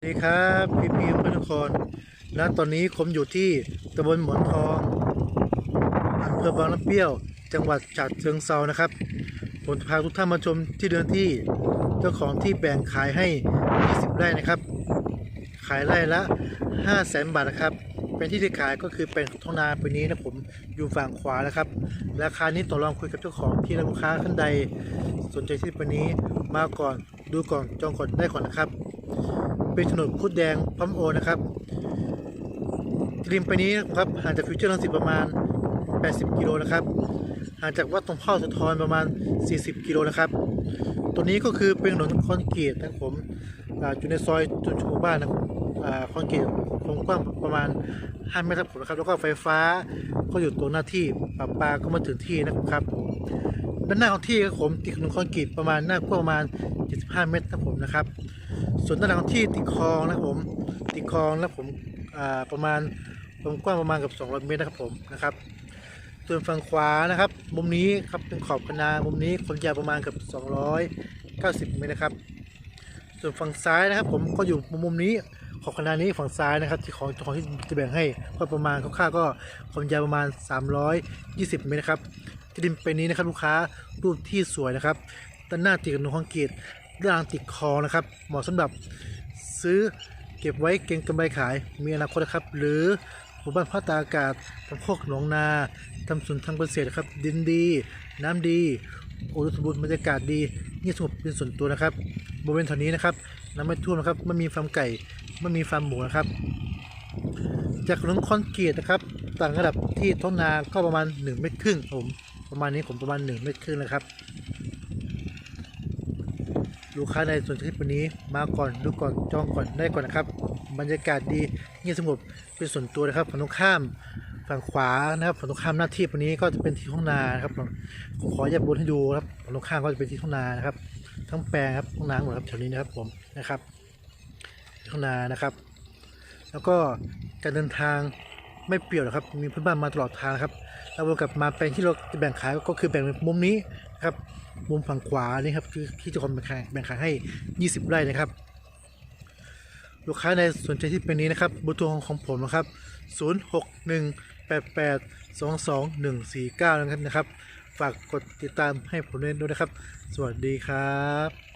สวัสดีครับพี่พีมพระนครและตอนนี้ผมอยู่ที่ตำบลหมอนทองอำเภอบางน้ำเปรี้ยว จังหวัดฉะเชิงเซานะครับผมจะพาทุกท่านมาชมที่เดือนที่เจ้าของที่แบ่งขายให้ 20 ไร่นะครับ ขายไร่ละ5 0 0แสนบาทนะครับ เป็นที่ที่ขายก็คือเป็นท้องนาปีนี้นะผมอยู่ฝั่งขวาแล้วครับราคานี้ต่อรองคุยกับเจ้าของที่และลูกค้าท่านใด สนใจที่ปีนี้มาก่อนดูก่อนจองก่อนได้ก่อนนะครับ เป็นถนนพุทธแดงพัมโอนะครับริมไปนี้ครับห่างจากฟิวเจอร์ลังสิตประมาณ 80 กิโลนะครับห่างจากวัดตรงพ่อสะทอนประมาณ 40 กิโลนะครับตัวนี้ก็คือเป็นถนนคอนกรีตนะครับผมอยู่ในซอยจุดชูบ้านนะครับอ่าคอนกรีตความกว้างประมาณ 5 เมตรครับผมนะครับ แล้วก็ไฟฟ้าก็อยู่ตรงหน้าที่ปรับปาก็มาถึงที่นะครับ ด้านหน้าของที่ครับผมติดถนนคอนกรีตประมาณหน้ากว้างประมาณ 75 เมตรครับผมนะครับ ส่วนด้านหลังของที่ติดคลองนะครับผม ติดคลองแล้วผมประมาณความกว้างประมาณกับ 200 เมตรนะครับผมนะครับ ส่วนฝั่งขวานะครับ มุมนี้ครับเป็นขอบคะนามุมนี้ความยาวประมาณกับ 290 เมตรนะครับ ส่วนฝั่งซ้ายนะครับ ผมก็อยู่มุมนี้ ขอบคะนานี้ฝั่งซ้ายนะครับที่ของของที่จะแบ่งให้ก็ประมาณคร่าวๆก็ความยาวประมาณ 320 เมตรนะครับ ที่ดินเป็นนี้นะครับลูกค้ารูปที่สวยนะครับด้านหน้าติดกับหนูคอนกรีตด้านหลังติดคองนะครับ เหมาะสำหรับซื้อเก็บไว้เก็งกำไรขายมีอนาคตนะครับ หรือหมู่บ้านพักตาอากาศทำโคกหนองนาทำสวนทางเกษตรนะครับ ดินดี น้ำดีอุดมสมบูรณ์บรรยากาศดีเงียบสงบเป็นส่วนตัวนะครับบริเวณแถวนี้นะครับน้ำไม่ท่วมนะครับไม่มีฟาร์มไก่ ไม่มีฟาร์มหมูนะครับ จากถนนคอนกรีตนะครับ ต่างระดับที่ท้องนาก็ประมาณ 1 เมตรครึ่งผมประมาณนี้ผมประมาณ 1 เมตรครึ่งนะครับ ลูกค้าในส่วนที่วันนี้มาก่อนดูก่อนจองก่อนได้ก่อนนะครับ บรรยากาศดีเงียบสงบเป็นส่วนตัวนะครับฝั่งตรงข้ามฝั่งขวานะครับฝั่งตรงข้ามหน้าที่วันนี้ก็จะเป็นที่ท้องนานะครับผมขอแยกบนให้ดูครับฝั่งตรงข้ามก็จะเป็นที่ท้องนานะครับ ทั้งแปลงครับท้องนาหมดครับแถวนี้นะครับผมนะครับ ท้องนานะครับ แล้วก็การเดินทางไม่เปลี่ยวหรอกครับ มีเพื่อนบ้านมาตลอดทางครับแล้ววนกลับมาแปลงที่เราจะแบ่งขายก็คือแบ่งเป็นมุมนี้นะครับ มุมฝั่งขวานี่ครับคือที่จะคนแบ่งขายแบ่งขายให้ 20 ไร่นะครับ ลูกค้าในสนใจที่เป็นนี้นะครับบอร์โทรของของผมนะครับ 0618822149 นะครับนะครับ ฝากกดติดตามให้ผมด้วยนะครับ สวัสดีครับ